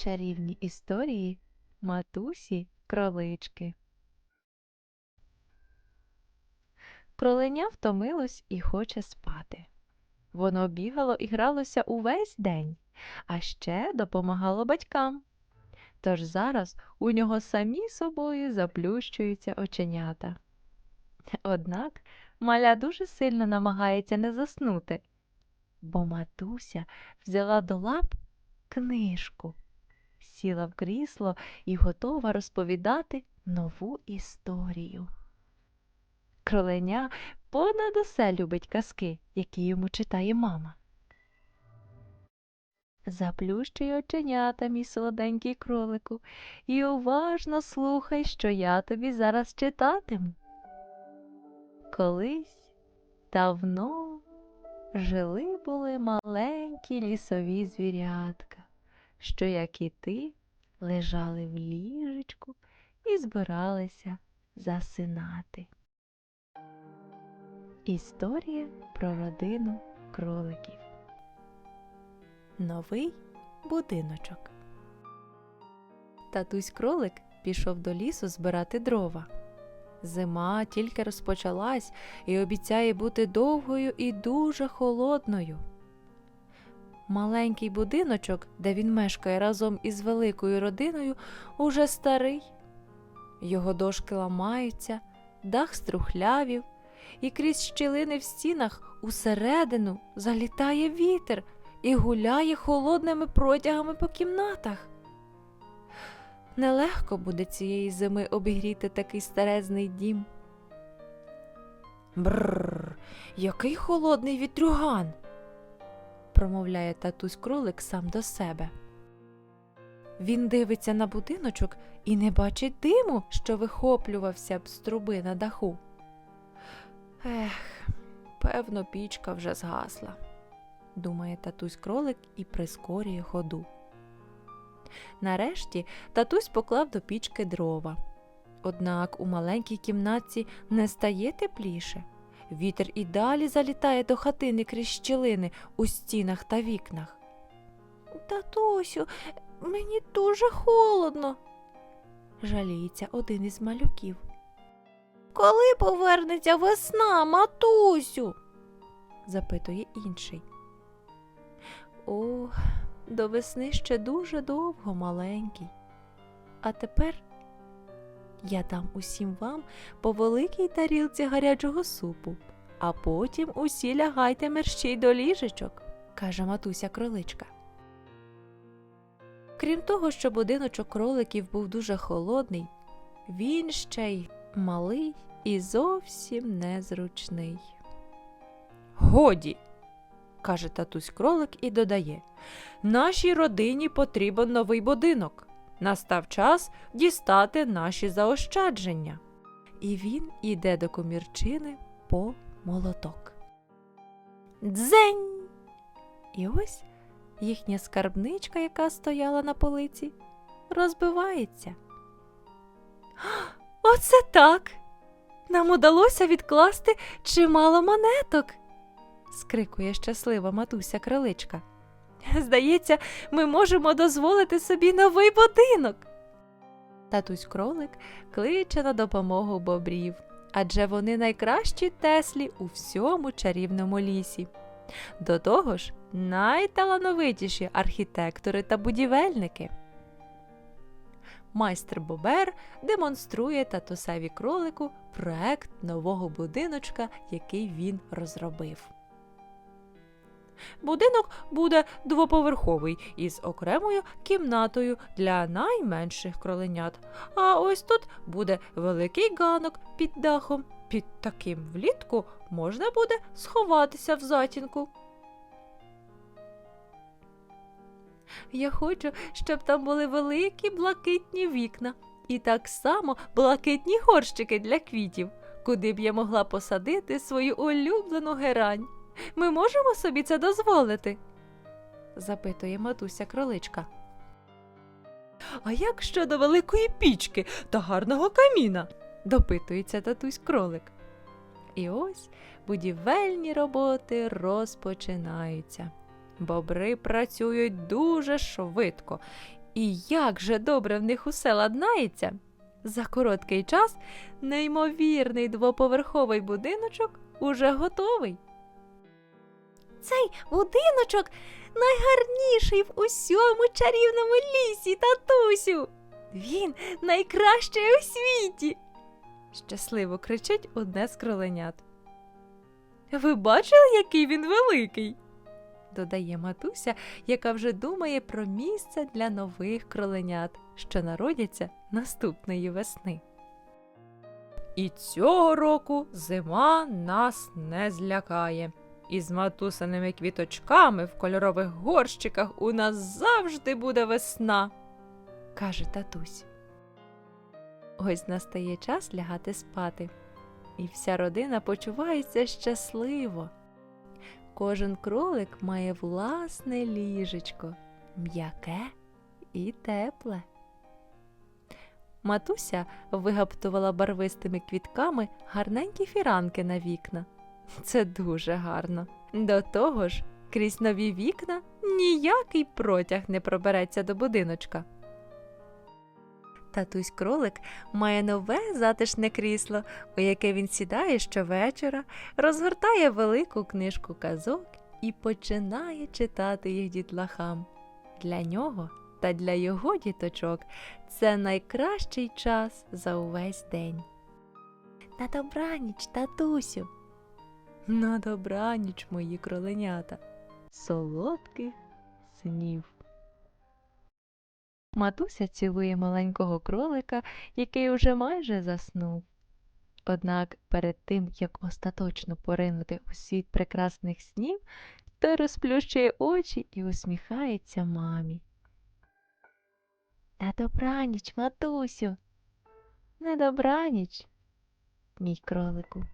чарівні історії матусі кролички. Кроленя втомилось і хоче спати. Воно бігало і гралося увесь день, а ще допомагало батькам. Тож зараз у нього самі собою заплющуються оченята. Однак маля дуже сильно намагається не заснути, бо матуся взяла до лап книжку, сіла в крісло і готова розповідати нову історію. Кроленя понад усе любить казки, які йому читає мама. Заплющуй оченята, мій солоденький кролику, і уважно слухай, що я тобі зараз читатиму. Колись давно жили були маленькі лісові звірятка, що, як і ти, лежали в ліжечку і збиралися засинати. Історія про родину кроликів. Новий будиночок. Татусь кролик пішов до лісу збирати дрова. Зима тільки розпочалась і обіцяє бути довгою і дуже холодною. Маленький будиночок, де він мешкає разом із великою родиною, уже старий. Його дошки ламаються, дах струхлявів, і крізь щілини в стінах усередину залітає вітер і гуляє холодними протягами по кімнатах. Нелегко буде цієї зими обігріти такий старезний дім. Бррр, який холодний вітрюган, промовляє татусь кролик сам до себе. Він дивиться на будиночок і не бачить диму, що вихоплювався б з труби на даху. Ех, певно, пічка вже згасла, думає татусь кролик і прискорює ходу. Нарешті татусь поклав до пічки дрова. Однак у маленькій кімнатці не стає тепліше. Вітер і далі залітає до хатини крізь щілини у стінах та вікнах. Татусю, мені дуже холодно, жаліється один із малюків. Коли повернеться весна, матусю? запитує інший. О, до весни ще дуже довго маленький. А тепер я дам усім вам по великій тарілці гарячого супу, а потім усі лягайте мерщій до ліжечок, каже матуся кроличка. Крім того, що будиночок кроликів був дуже холодний, він ще й малий і зовсім незручний. Годі, каже татусь кролик і додає, нашій родині потрібен новий будинок. Настав час дістати наші заощадження. І він іде до комірчини по молоток. Дзень! І ось їхня скарбничка, яка стояла на полиці, розбивається. Оце так. Нам удалося відкласти чимало монеток. скрикує щаслива матуся кроличка. Здається, ми можемо дозволити собі новий будинок. Татусь кролик кличе на допомогу бобрів, адже вони найкращі теслі у всьому чарівному лісі. До того ж, найталановитіші архітектори та будівельники. Майстер Бобер демонструє татусеві кролику проект нового будиночка, який він розробив. Будинок буде двоповерховий із окремою кімнатою для найменших кроленят. А ось тут буде великий ганок під дахом. Під таким влітку можна буде сховатися в затінку. Я хочу, щоб там були великі блакитні вікна і так само блакитні горщики для квітів, куди б я могла посадити свою улюблену герань. Ми можемо собі це дозволити? запитує матуся кроличка. А як щодо великої пічки та гарного каміна? допитується татусь кролик. І ось будівельні роботи розпочинаються. Бобри працюють дуже швидко І як же добре в них усе ладнається. За короткий час неймовірний двоповерховий будиночок уже готовий. Цей будиночок найгарніший в усьому чарівному лісі, татусю. Він найкращий у світі. Щасливо кричить одне з кроленят. Ви бачили, який він великий? додає матуся, яка вже думає про місце для нових кроленят, що народяться наступної весни. І цього року зима нас не злякає. Із матусиними квіточками в кольорових горщиках у нас завжди буде весна, каже татусь. Ось настає час лягати спати, і вся родина почувається щасливо. Кожен кролик має власне ліжечко, м'яке і тепле. Матуся вигаптувала барвистими квітками гарненькі фіранки на вікна. Це дуже гарно. До того ж, крізь нові вікна ніякий протяг не пробереться до будиночка. Татусь кролик має нове затишне крісло, у яке він сідає щовечора, розгортає велику книжку казок і починає читати їх дітлахам. Для нього та для його діточок це найкращий час за увесь день. На добраніч, татусю. На добраніч, мої кроленята. Солодких снів. Матуся цілує маленького кролика, який уже майже заснув. Однак перед тим, як остаточно поринути у світ прекрасних снів, той розплющує очі і усміхається мамі. На добраніч, матусю. На добраніч, мій кролику.